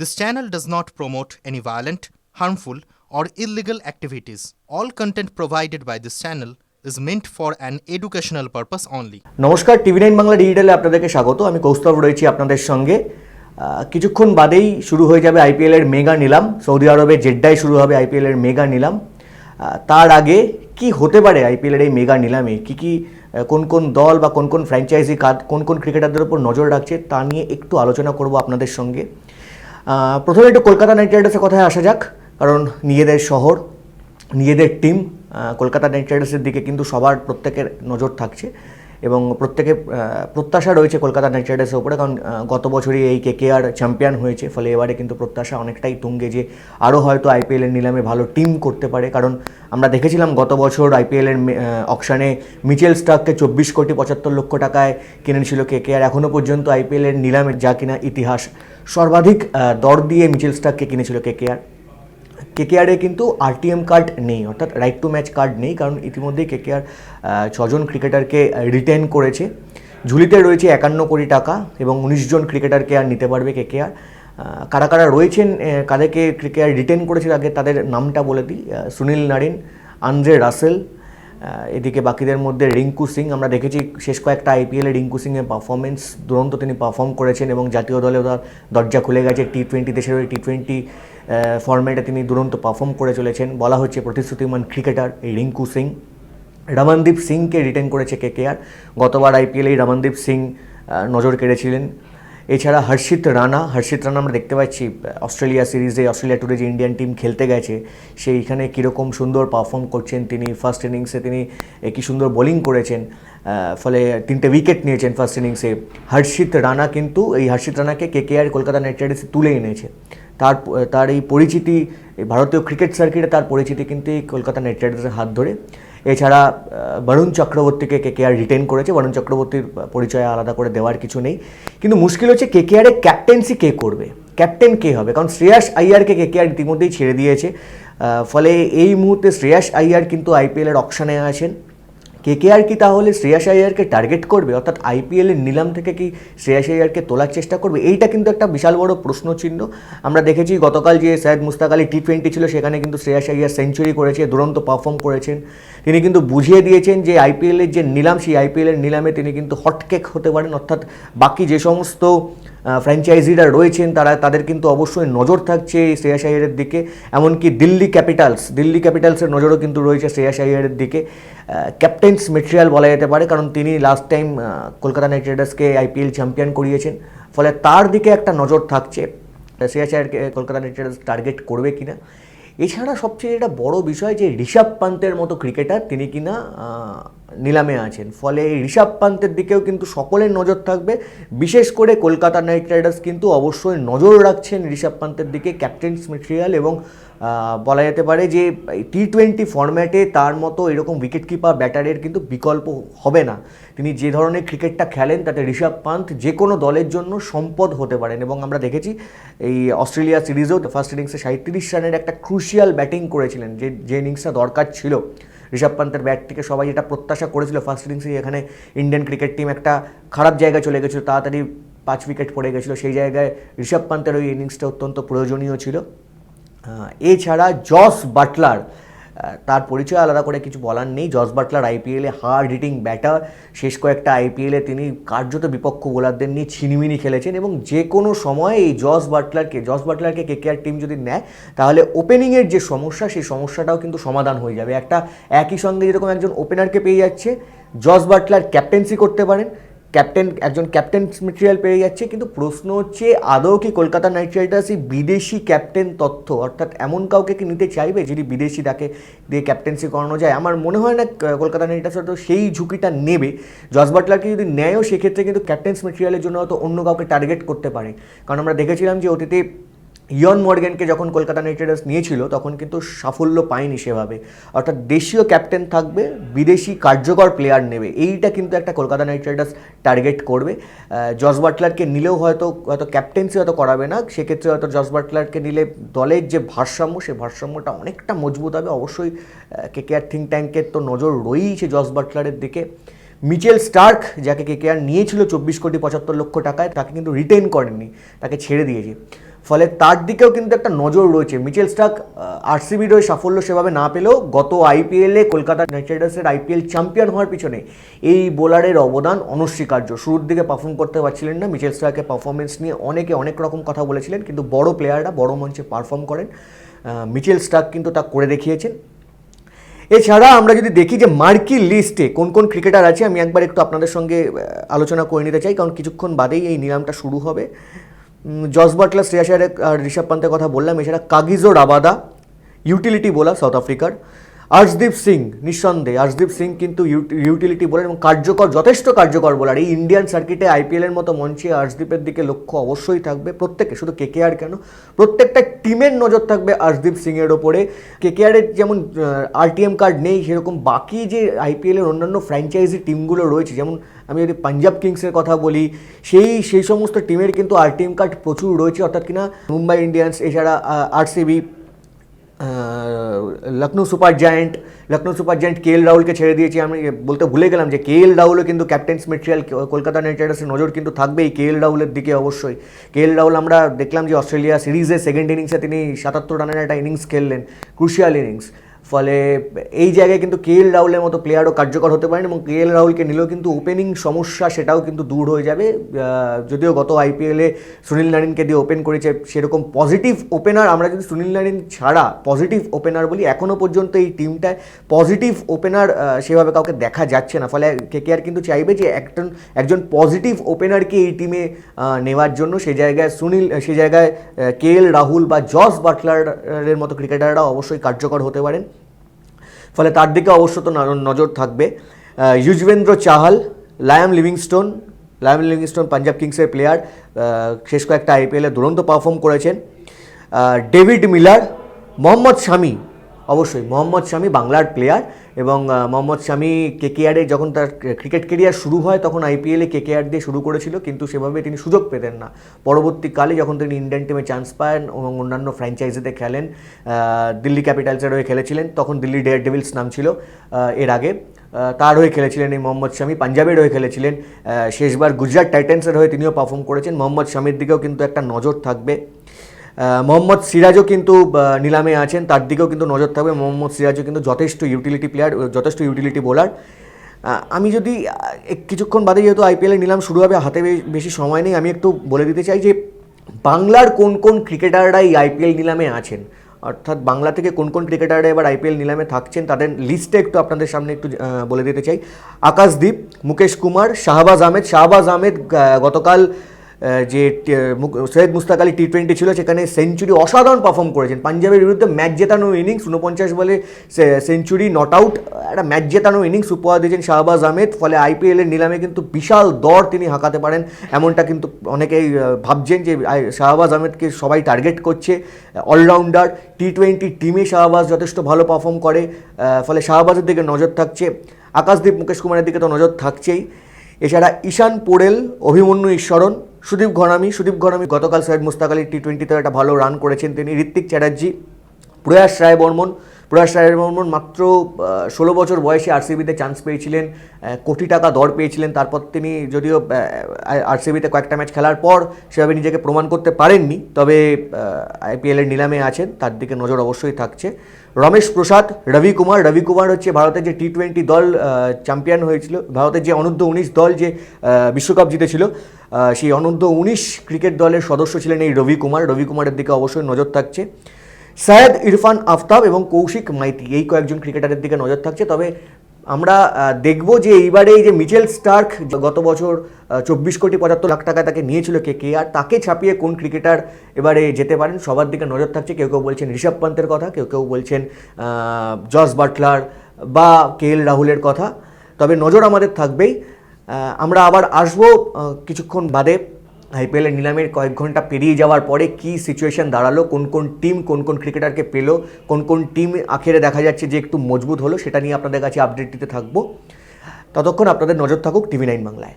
This channel does not promote any violent, harmful, or illegal activities. All content provided by this channel is meant for an educational purpose only. নমস্কার TV nine Bangla ডিজিটালে আপনাদেরকে স্বাগত। আমি কৌস্তব রয়েছি আপনাদের সঙ্গে। কিছুক্ষণ বাদেই শুরু হয়ে যাবে আইপিএল এর মেগা নিলাম। সৌদি আরবে জেড্ডায় শুরু হবে আইপিএল এর মেগা নিলাম। তার আগে কি হতে পারে আইপিএল এর এই মেগা নিলামে? কি কি কোন কোন দল বা কোন কোন ফ্র্যাঞ্চাইজি কোন কোন ক্রিকেটারদের উপর নজর রাখছে তা নিয়ে একটু আলোচনা করব আপনাদের সঙ্গে। প্রথমে একটু কলকাতা নাইট রাইডার্সের কথায় আসা যাক, কারণ নিজেদের শহর, নিজেদের টিম কলকাতা নাইট রাইডার্সের দিকে কিন্তু সবার প্রত্যেকের নজর থাকছে। এবং প্রত্যেকে প্রত্যাশা রয়েছে কলকাতা নাইট রাইডার্সের উপরে। কারণ গত বছরই এই কেকেআর চ্যাম্পিয়ন হয়েছে, ফলে এবারে কিন্তু প্রত্যাশা অনেকটাই তুঙ্গে যে আরও হয়তো আইপিএলের নিলামে ভালো টিম করতে পারে। কারণ, আমরা দেখেছিলাম গত বছর আইপিএলের অকশানে মিচেল স্টাককে চব্বিশ কোটি পঁচাত্তর লক্ষ টাকায় কিনেছিল কেকেআর। এখনও পর্যন্ত আইপিএলের নিলামে যা কিনা ইতিহাস সর্বাধিক দর দিয়ে মিচেল স্টাককে কিনেছিল কেকেআর। কেকেআরে কিন্তু আরটিএম কার্ড নেই, অর্থাৎ রাইট টু ম্যাচ কার্ড নেই, কারণ ইতিমধ্যেই কেকেআর ছজন ক্রিকেটারকে রিটেন করেছে। ঝুলিতে রয়েছে একান্ন কোটি টাকা এবং উনিশ জন ক্রিকেটারকে আর নিতে পারবে কেকেআর কারা কারা রয়েছেন কাদেরকে ক্রিকেটার রিটেন করেছে আগে তাদের নামটা বলে দিই। সুনীল নারিন, আন্দ্রে রাসেল এদিকে বাকিদের মধ্যে রিঙ্কু সিং, আমরা দেখেছি শেষ কয়েকটা আইপিএলে রিঙ্কু সিংয়ের পারফরমেন্স দুরন্ত তিনি পারফর্ম করেছেন এবং জাতীয় দলে তার দরজা খুলে গেছে। টি টোয়েন্টি দেশের ওই টি টোয়েন্টি ফর্ম্যাটে তিনি দুরন্ত পারফর্ম করে চলেছেন। বলা হচ্ছে প্রতিশ্রুতিমান ক্রিকেটার এই রিঙ্কু সিং। রমনদীপ সিংকে রিটেন করেছে কে কেকেআর গতবার আইপিএলেই রমনদীপ সিং নজর কেড়েছিলেন। এছাড়া হর্ষিত রানা হর্ষিত রানা আমরা দেখতে পাচ্ছি, অস্ট্রেলিয়া সিরিজে অস্ট্রেলিয়া টুরে যে ইন্ডিয়ান টিম খেলতে গেছে, সেইখানে কীরকম সুন্দর পারফর্ম করছেন তিনি ফার্স্ট ইনিংসে তিনি কি সুন্দর বোলিং করেছেন ফলে তিনটে উইকেট নিয়েছেন ফার্স্ট ইনিংসে হর্ষিত রানা কিন্তু, এই হর্ষিত রানাকে কে কে আর কলকাতা নাইট রাইডার্সে তুলে এনেছে। তার তার এই পরিচিতি ভারতীয় ক্রিকেট সার্কিটে তার পরিচিতি কিন্তু এই কলকাতা নাইট রাইডার্সের হাত ধরে। এছাড়া বরুণ চক্রবর্তীকে কে কেকেআর রিটেন করেছে। বরুণ চক্রবর্তীর পরিচয় আলাদা করে দেওয়ার কিছু নেই। কিন্তু মুশকিল হচ্ছে কে কেকেআরের ক্যাপ্টেন্সি কে করবে? ক্যাপ্টেন কে হবে? কারণ শ্রেয়াস আইয়ারকে কে কেকেআর ইতিমধ্যেই ছেড়ে দিয়েছে। ফলে এই মুহূর্তে শ্রেয়াস আইয়ার কিন্তু আইপিএলের অকশানে আছেন। কেকেআর কি তাহলে শ্রেয়াস আইয়ারকে টার্গেট করবে? অর্থাৎ আইপিএলের নিলাম থেকে কি শ্রেয়াস আইয়ারকে তোলার চেষ্টা করবে? এইটা কিন্তু একটা বিশাল বড় প্রশ্নচিহ্ন। আমরা দেখেছি গতকাল যে সৈয়দ মুস্তাক আলী টি টোয়েন্টি ছিল, সেখানে কিন্তু শ্রেয়াস আইয়ার সেঞ্চুরি করেছে, দুরন্ত পারফর্ম করেছেন। তিনি কিন্তু বুঝিয়ে দিয়েছেন যে আইপিএলের যে নিলাম, সেই আইপিএলের নিলামে তিনি কিন্তু হটকেক হতে পারেন। অর্থাৎ বাকি যে সমস্ত ফ্র্যাঞ্চাইজিরা রয়েছেন তারা, তাদের কিন্তু অবশ্যই নজর থাকছে এই শ্রেয়াস আইয়ারের দিকে। এমনকি দিল্লি ক্যাপিটালস, দিল্লি ক্যাপিটালসের নজরও কিন্তু রয়েছে শ্রেয়াস আইয়ারের দিকে। ক্যাপ্টেন্স মেটেরিয়াল বলা যেতে পারে, কারণ তিনি লাস্ট টাইম কলকাতা নাইট রাইডার্সকে আইপিএল চ্যাম্পিয়ন করিয়েছেন। ফলে তার দিকে একটা নজর থাকছে শ্রেয়াস আইয়ারকে কলকাতা নাইট রাইডার্স টার্গেট করবে কিনা। এছাড়া সবচেয়ে যেটা বড় বিষয় যে ঋষভ পান্তের মতো ক্রিকেটার তিনি কিনা নিলামে আছেন। ফলে এই ঋষভ পান্তের দিকেও কিন্তু সকলের নজর থাকবে। বিশেষ করে কলকাতা নাইট রাইডার্স কিন্তু অবশ্যই নজর রাখছেন ঋষভ পান্তের দিকে। ক্যাপ্টেন্স মেটেরিয়াল এবং বলা যেতে পারে যে টি টোয়েন্টি ফরম্যাটে তার মতো এরকম উইকেট কিপার ব্যাটারের কিন্তু বিকল্প হবে না। তিনি যে ধরনের ক্রিকেটটা খেলেন, তাতে ঋষভ পান্ত যে কোনো দলের জন্য সম্পদ হতে পারেন। এবং আমরা দেখেছি, এই অস্ট্রেলিয়া সিরিজেও ফার্স্ট ইনিংসে সাঁত্রিশ রানের একটা ক্রুশিয়াল ব্যাটিং করেছিলেন, যে যে ইনিংসটা দরকার ছিল। ঋষভ পান্তের ব্যাট থেকে সবাই যেটা প্রত্যাশা করেছিল ফার্স্ট ইনিংসে এখানে ইন্ডিয়ান ক্রিকেট টিম একটা খারাপ জায়গায় চলে গেছিল, তাড়াতাড়ি পাঁচ উইকেট পড়ে গেছিল। সেই জায়গায় ঋষভ পান্তের ওই ইনিংসটা অত্যন্ত প্রয়োজনীয় ছিল। এছাড়া জস বাটলার তার পরিচয় আলাদা করে কিছু বলার নেই। জস বাটলার আইপিএলে হার্ড হিটিং ব্যাটার। শেষ কয়েকটা আইপিএলে তিনি কার্যত বিপক্ষ বোলারদের নিয়ে ছিনিমিনি খেলেছেন এবং যে কোনো সময় এই জস বাটলারকে জস বাটলারকে কে কেকেআর টিম যদি নেয়, তাহলে ওপেনিংয়ের যে সমস্যা, সেই সমস্যাটাও কিন্তু সমাধান হয়ে যাবে। একটা একই সঙ্গে যেরকম একজন ওপেনারকে পেয়ে যাচ্ছে জস বাটলার ক্যাপ্টেন্সি করতে পারেন। ক্যাপ্টেন, একজন ক্যাপ্টেন মেটেরিয়াল পেয়ে যাচ্ছে, কিন্তু প্রশ্ন হচ্ছে আদৌ কি কলকাতা নাইট রাইডার্স এই বিদেশি ক্যাপ্টেন তথ্য, অর্থাৎ এমন কাউকে কি নিতে চাইবে যিনি বিদেশি তাকে দিয়ে ক্যাপ্টেন্সি করানো যায়? আমার মনে হয় না কলকাতা নাইট রাইডার্স হয়তো সেই ঝুঁকিটা নেবে। জস বাটলারকে যদি নেয়ও, সেক্ষেত্রে কিন্তু ক্যাপ্টেন্স মেটেরিয়ালের জন্য হয়তো অন্য কাউকে টার্গেট করতে পারে। কারণ আমরা দেখেছিলাম যে অতীতে ইয়ন মর্গ্যানকে যখন কলকাতা নাইট রাইডার্স নিয়েছিল, তখন কিন্তু সাফল্য পায়নি সেভাবে। অর্থাৎ দেশীয় ক্যাপ্টেন থাকবে, বিদেশি কার্যকর প্লেয়ার নেবে। এইটা কিন্তু একটা কলকাতা নাইট রাইডার্স টার্গেট করবে। জস বাটলারকে নিলেও হয়তো হয়তো ক্যাপ্টেন্সি হয়তো করাবে না। সেক্ষেত্রে হয়তো জস বাটলারকে নিলে দলের যে ভারসাম্য সেই ভারসাম্যটা অনেকটা মজবুত হবে। অবশ্যই কে কেকেআর থিঙ্ক ট্যাঙ্কের তো নজর রয়েইছে জস বাটলারের দিকে। মিচেল স্টার্ক যাকে কে কেকেআর নিয়েছিল চব্বিশ কোটি পঁচাত্তর লক্ষ টাকায়, তাকে কিন্তু রিটেন করেননি। তাকে ছেড়ে দিয়েছে। ফলে তার দিকেও কিন্তু একটা নজর রয়েছে। মিচেল স্টাক আরসিবির ওই সাফল্য সেভাবে না পেলেও গত আইপিএলে কলকাতা নাইট রাইডার্সের আইপিএল চ্যাম্পিয়ন হওয়ার পিছনে এই বোলারের অবদান অনস্বীকার্য। শুরুর দিকে পারফর্ম করতে পারছিলেন না। মিচেল স্টার্কের পারফরমেন্স নিয়ে অনেকে অনেক রকম কথা বলেছিলেন, কিন্তু বড় প্লেয়াররা বড় মঞ্চে পারফর্ম করেন। মিচেল স্টাক কিন্তু তা করে দেখিয়েছেন। এছাড়া আমরা যদি দেখি যে মার্কি লিস্টে কোন কোন ক্রিকেটার আছে, আমি একবার একটু আপনাদের সঙ্গে আলোচনা করে নিতে চাই, কারণ কিছুক্ষণ বাদেই এই নিলামটা শুরু হবে। জস বাটলার শ্রেয়া শায়ার আর ঋষভ পান্তের কথা বললাম, এছাড়া Kagiso Rabada, utility bowler South আফ্রিকার। আর্শদীপ সিং, নিঃসন্দেহে। আর্শদীপ সিং কিন্তু ইউটিলিটি বোলার এবং কার্যকর, যথেষ্ট কার্যকর বোলার। এই ইন্ডিয়ান সার্কিটে আইপিএলের মতো মঞ্চে আর্শদীপের দিকে লক্ষ্য অবশ্যই থাকবে। প্রত্যেকে শুধু কেকেআর কেন? প্রত্যেকটা টিমের নজর থাকবে আর্শদীপ সিংয়ের ওপরে। কেকেআরের যেমন আরটিএম কার্ড নেই, সেরকম বাকি যে আইপিএলের অন্যান্য ফ্র্যাঞ্চাইজি টিমগুলো রয়েছে, যেমন আমি যদি পাঞ্জাব কিংসের কথা বলি, সেই সেই সমস্ত টিমের কিন্তু আরটিএম কার্ড প্রচুর রয়েছে। অর্থাৎ কিনা মুম্বাই ইন্ডিয়ান্স এছাড়া RCB Lucknow Super Giant Lucknow Super Giant K L রাহুলকে ছেড়ে দিয়েছি। আমি বলতে ভুলে গেলাম যে কে এল রাহুলও কিন্তু ক্যাপ্টেন্স মেটেরিয়াল কলকাতা নাইট রাইডার্সের নজর কিন্তু থাকবেই কে এল রাহুলের দিকে অবশ্যই। কে এল রাহুল আমরা দেখলাম যে অস্ট্রেলিয়া সিরিজে সেকেন্ড ইনিংসে তিনি সাতাত্তর রানের একটা ইনিংস খেললেন ক্রুশিয়াল ইনিংস ফলে এই জায়গায় কিন্তু কে এল রাহুলের মতো প্লেয়ারও কার্যকর হতে পারেন এবং কে এল রাহুলকে নিলেও কিন্তু ওপেনিং সমস্যা সেটাও কিন্তু দূর হয়ে যাবে। যদিও গত আইপিএলে সুনীল নারিনকে দিয়ে ওপেন করেছে সেরকম পজিটিভ ওপেনার আমরা যদি সুনীল নারিন ছাড়া পজিটিভ ওপেনার বলি এখনও পর্যন্ত এই টিমটায় পজিটিভ ওপেনার সেভাবে কাউকে দেখা যাচ্ছে না। ফলে কেকেআর কিন্তু চাইবে যে একজন একজন পজিটিভ ওপেনারকে এই টিমে নেওয়ার জন্য। সেই জায়গায় সুনীল, সে জায়গায় কে এল রাহুল বা জস বাটলারের মতো ক্রিকেটাররা অবশ্যই কার্যকর হতে পারেন। ফলে তার দিকে অবশ্য তো নজর থাকবে। Yuzvendra Chahal, Liam Livingstone Liam Livingstone Punjab কিংসের প্লেয়ার শেষ কয়েকটা আইপিএলে দুরন্ত পারফর্ম করেছেন। ডেভিড মিলার, মোহাম্মদ শামি অবশ্যই, মোহাম্মদ শামি বাংলার প্লেয়ার। এবং মোহাম্মদ শামি কেকেআরে যখন তার ক্রিকেট কেরিয়ার শুরু হয় তখন আইপিএলে কেকেআর দিয়ে শুরু করেছিল, কিন্তু সেভাবে তিনি সুযোগ পেতেন না। পরবর্তীকালে যখন তিনি ইন্ডিয়ান টিমে চান্স পান এবং অন্যান্য ফ্র্যাঞ্চাইজিতে খেলেন দিল্লি ক্যাপিটালসের হয়ে খেলেছিলেন, তখন দিল্লি ডেয়ার ডেভিলস নাম ছিল এর আগে। তার হয়ে খেলেছিলেন এই মোহাম্মদ শামি, পাঞ্জাবের হয়ে খেলেছিলেন শেষবার গুজরাট টাইটান্সের হয়ে তিনিও পারফর্ম করেছেন। মোহাম্মদ শামির দিকেও কিন্তু একটা নজর থাকবে। মোহাম্মদ সিরাজও কিন্তু নিলামে আছেন। তার দিকেও কিন্তু নজর থাকবে। মোহাম্মদ সিরাজও কিন্তু যথেষ্ট ইউটিলিটি প্লেয়ার যথেষ্ট ইউটিলিটি বোলার আমি যদি কিছুক্ষণ বাদে যেহেতু আইপিএলের নিলাম শুরু হবে হাতে বেশি সময় নেই, আমি একটু বলে দিতে চাই যে, বাংলার কোন কোন ক্রিকেটাররা এই আইপিএল নিলামে আছেন? অর্থাৎ বাংলা থেকে কোন কোন ক্রিকেটাররা এবার আইপিএল নিলামে থাকছেন, তাদের লিস্টে একটু আপনাদের সামনে একটু বলে দিতে চাই। আকাশদীপ, মুকেশ কুমার, শাহবাজ আহমেদ। শাহবাজ আহমেদ গতকাল যে সৈয়দ মুস্তাক আলী টি টোয়েন্টি ছিল, সেখানে সেঞ্চুরি অসাধারণ পারফর্ম করেছেন। পাঞ্জাবের বিরুদ্ধে ম্যাচ জেতানো ইনিংস উনপঞ্চাশ বলে সেঞ্চুরি নট আউট একটা ম্যাচ জেতানো ইনিংস উপহার দিয়েছেন শাহবাজ আহমেদ, ফলে আইপিএলের নিলামে কিন্তু বিশাল দর তিনি হাঁকাতে পারেন। এমনটা কিন্তু অনেকেই ভাবছেন যে শাহবাজ আহমেদকে সবাই টার্গেট করছে অলরাউন্ডার টি টোয়েন্টি টিমে শাহবাজ যথেষ্ট ভালো পারফর্ম করে ফলে শাহবাজের দিকে নজর থাকছে, আকাশদীপ মুকেশ কুমারের দিকে তো নজর থাকছেই। এছাড়া ঈশান পোড়েল, অভিমন্যু ঈশ্বরন সুদীপ ঘনামি সুদীপ ঘনামি গতকাল সৈয়দ মুস্তাক আলী টি টোয়েন্টিতে একটা ভালো রান করেছেন তিনি। ঋত্বিক চ্যাটার্জি, প্রয়াস রায় বর্মন প্রয়াস রায় বর্মন মাত্র ষোলো বছর বয়সে আরসিবিতে চান্স পেয়েছিলেন কোটি টাকা দর পেয়েছিলেন, তারপর তিনি যদিও আরসিবিতে কয়েকটা ম্যাচ খেলার পর সেভাবে নিজেকে প্রমাণ করতে পারেননি, তবে আইপিএলের নিলামে আছেন, তার দিকে নজর অবশ্যই থাকছে। রমেশ প্রসাদ, রবি কুমার রবি কুমার হচ্ছে ভারতের যে টি টোয়েন্টি দল চ্যাম্পিয়ন হয়েছিল, ভারতের যে অনূর্ধ্ব উনিশ দল যে বিশ্বকাপ জিতেছিল সেই অনূর্ধ্ব উনিশ ক্রিকেট দলের সদস্য ছিলেন এই রবি কুমার, রবি কুমারের দিকে অবশ্যই নজর থাকছে। সায়েদ ইরফান আফতাব এবং কৌশিক মাইতি, এই কয়েকজন ক্রিকেটারের দিকে নজর থাকছে। তবে আমরা দেখব যে এইবারে এই যে মিচেল স্টার্ক গত বছর চব্বিশ কোটি পঁচাত্তর লাখ টাকা তাকে নিয়েছিল কে কে আর, তাকে ছাপিয়ে কোন ক্রিকেটার এবারে যেতে পারেন, সবার দিকে নজর থাকছে। কেউ কেউ বলছেন ঋষভ পন্তের কথা, কেউ কেউ বলছেন জস বাটলার বা কে এল রাহুলের কথা। তবে নজর আমাদের থাকবেই। আমরা আবার আসব কিছুক্ষণ বাদে। আইপিএলের নিলামের কয়েক ঘণ্টা পেরিয়ে যাওয়ার পরে কি সিচুয়েশন দাঁড়াল? কোন কোন টিম কোন কোন ক্রিকেটারকে পেল? কোন কোন টিম আখেরে দেখা যাচ্ছে যে একটু মজবুত হলো? সেটা নিয়ে আপনাদের কাছে আপডেট দিতে থাকব। ততক্ষণ আপনাদের নজর থাকুক টিভি নাইন বাংলায়।